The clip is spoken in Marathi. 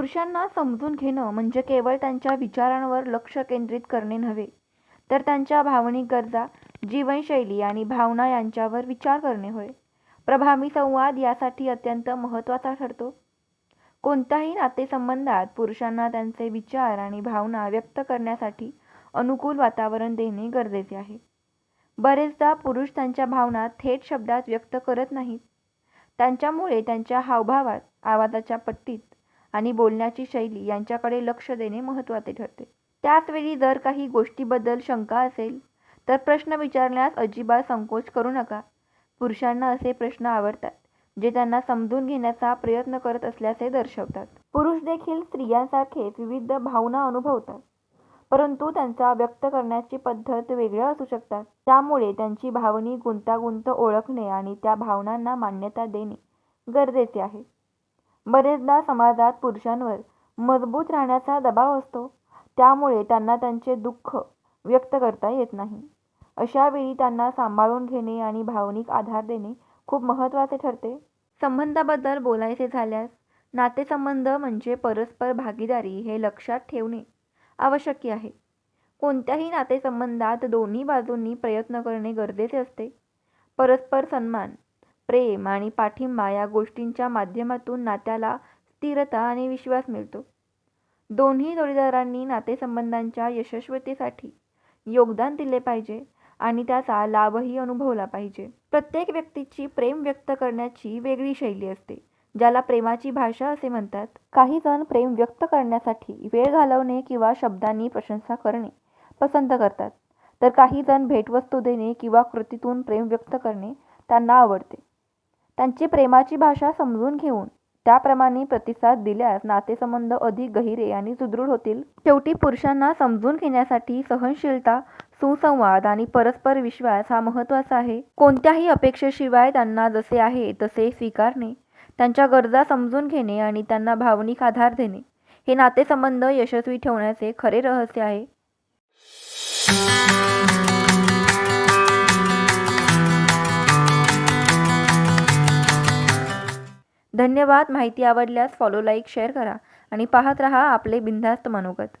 पुरुषांना समजून घेणं म्हणजे केवळ त्यांच्या विचारांवर लक्ष केंद्रित करणे नव्हे तर त्यांच्या भावनिक गरजा जीवनशैली आणि भावना यांच्यावर विचार करणे होय. प्रभावी संवाद यासाठी अत्यंत महत्त्वाचा ठरतो. कोणत्याही नातेसंबंधात पुरुषांना त्यांचे विचार आणि भावना व्यक्त करण्यासाठी अनुकूल वातावरण देणे गरजेचे आहे. बरेचदा पुरुष त्यांच्या भावना थेट शब्दात व्यक्त करत नाहीत. त्यांच्यामुळे त्यांच्या हावभावात आवाजाच्या पट्टीत आणि बोलण्याची शैली यांच्याकडे लक्ष देणे महत्त्वाचे ठरते. त्याचवेळी जर काही गोष्टीबद्दल शंका असेल तर प्रश्न विचारण्यास अजिबात संकोच करू नका. पुरुषांना असे प्रश्न आवडतात जे त्यांना समजून घेण्याचा प्रयत्न करत असल्याचे दर्शवतात. पुरुष देखील स्त्रियांसारखेच विविध भावना अनुभवतात परंतु त्यांचा व्यक्त करण्याची पद्धत वेगळ्या असू शकतात. त्यामुळे त्यांची भावनिक गुंतागुंत ओळखणे आणि त्या भावनांना मान्यता देणे गरजेचे आहे. बरेचदा समाजात पुरुषांवर मजबूत राहण्याचा दबाव असतो. त्यामुळे त्यांना त्यांचे दुःख व्यक्त करता येत नाही. अशा वेळी त्यांना सांभाळून घेणे आणि भावनिक आधार देणे खूप महत्त्वाचे ठरते. संबंधाबद्दल बोलायचे झाल्यास नातेसंबंध म्हणजे परस्पर भागीदारी हे लक्षात ठेवणे आवश्यक आहे. कोणत्याही नातेसंबंधात दोन्ही बाजूंनी प्रयत्न करणे गरजेचे असते. परस्पर सन्मान प्रेम आणि पाठिंबा या गोष्टींच्या माध्यमातून नात्याला स्थिरता आणि विश्वास मिळतो. दोन्ही जोडीदारांनी नातेसंबंधांच्या यशस्वतेसाठी योगदान दिले पाहिजे आणि त्याचा लाभही अनुभवला पाहिजे. प्रत्येक व्यक्तीची प्रेम व्यक्त करण्याची वेगळी शैली असते ज्याला प्रेमाची भाषा असे म्हणतात. काही जण प्रेम व्यक्त करण्यासाठी वेळ घालवणे किंवा शब्दांनी प्रशंसा करणे पसंत करतात. तर काही जण भेटवस्तू देणे किंवा कृतीतून प्रेम व्यक्त करणे त्यांना आवडते. त्यांची प्रेमाची भाषा समजून घेऊन त्याप्रमाणे प्रतिसाद दिल्यास नातेसंबंध अधिक गहिरे आणि सुदृढ होतील. शेवटी पुरुषांना समजून घेण्यासाठी सहनशीलता सुसंवाद आणि परस्पर विश्वास हा महत्त्वाचा आहे. कोणत्याही अपेक्षेशिवाय त्यांना जसे आहे तसे स्वीकारणे त्यांच्या गरजा समजून घेणे आणि त्यांना भावनिक आधार देणे हे नातेसंबंध यशस्वी ठेवण्याचे खरे रहस्य आहे. धन्यवाद. माहिती आवडल्यास फॉलो लाईक शेअर करा. आणि पाहत रहा आपले बिनधास्त मनोगत.